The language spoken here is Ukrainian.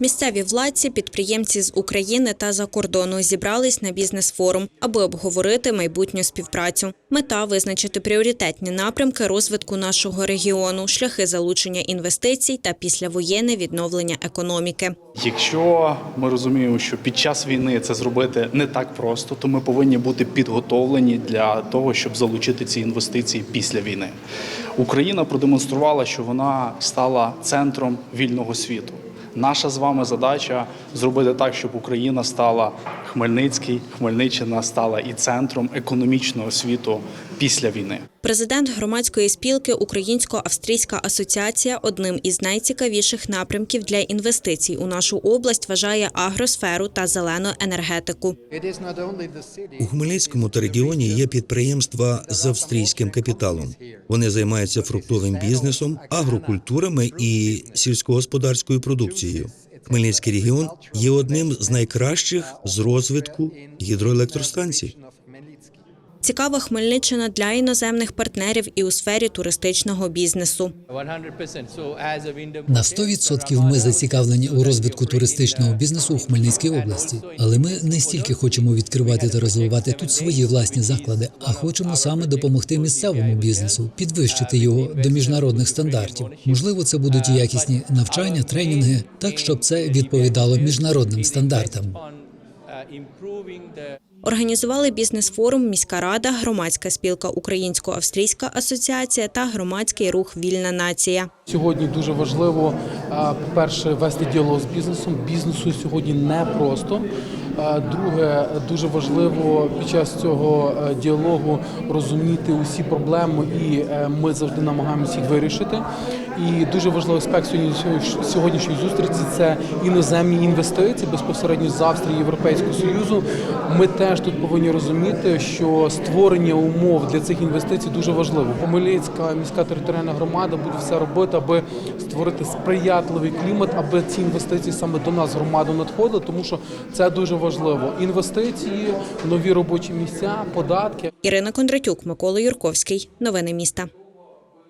Місцеві владці, підприємці з України та за кордону зібрались на бізнес-форум, аби обговорити майбутню співпрацю. Мета визначити пріоритетні напрямки розвитку нашого регіону, шляхи залучення інвестицій та післявоєнне відновлення економіки. Якщо ми розуміємо, що під час війни це зробити не так просто, то ми повинні бути підготовлені для того, щоб залучити ці інвестиції після війни. Україна продемонструвала, що вона стала центром вільного світу. Наша з вами задача зробити так, щоб Україна стала Хмельницький, Хмельниччина стала і центром економічного світу після війни. Президент громадської спілки Українсько-Австрійська асоціація одним із найцікавіших напрямків для інвестицій у нашу область вважає агросферу та зелену енергетику. У Хмельницькому та регіоні є підприємства з австрійським капіталом. Вони займаються фруктовим бізнесом, агрокультурами і сільськогосподарською продукцією. Хмельницький регіон є одним з найкращих з розвитку гідроелектростанцій. Цікава Хмельниччина для іноземних партнерів і у сфері туристичного бізнесу. На 100% ми зацікавлені у розвитку туристичного бізнесу у Хмельницькій області, але ми не стільки хочемо відкривати та розвивати тут свої власні заклади, а хочемо саме допомогти місцевому бізнесу, підвищити його до міжнародних стандартів. Можливо, це будуть і якісні навчання, тренінги, так щоб це відповідало міжнародним стандартам. Організували бізнес-форум міська рада, громадська спілка Українсько-Австрійська асоціація та громадський рух Вільна нація. Сьогодні дуже важливо, по-перше, вести діалог з бізнесом. Бізнесу сьогодні непросто. А, Друге, дуже важливо під час цього е, діалогу розуміти усі проблеми, і е, ми завжди намагаємося їх вирішити. І дуже важливий аспект сьогоднішньої зустрічі це іноземні інвестиції безпосередньо з Австрії Європейського Союзу. Ми теж тут повинні розуміти, що створення умов для цих інвестицій дуже важливо. Хмельницька міська територіальна громада буде все робити, аби створити сприятливий клімат, аби ці інвестиції саме до нас громаду надходили, тому що це дуже важливо. Інвестиції, нові робочі місця, податки. Ірина Кондратюк, Микола Юрковський. Новини міста.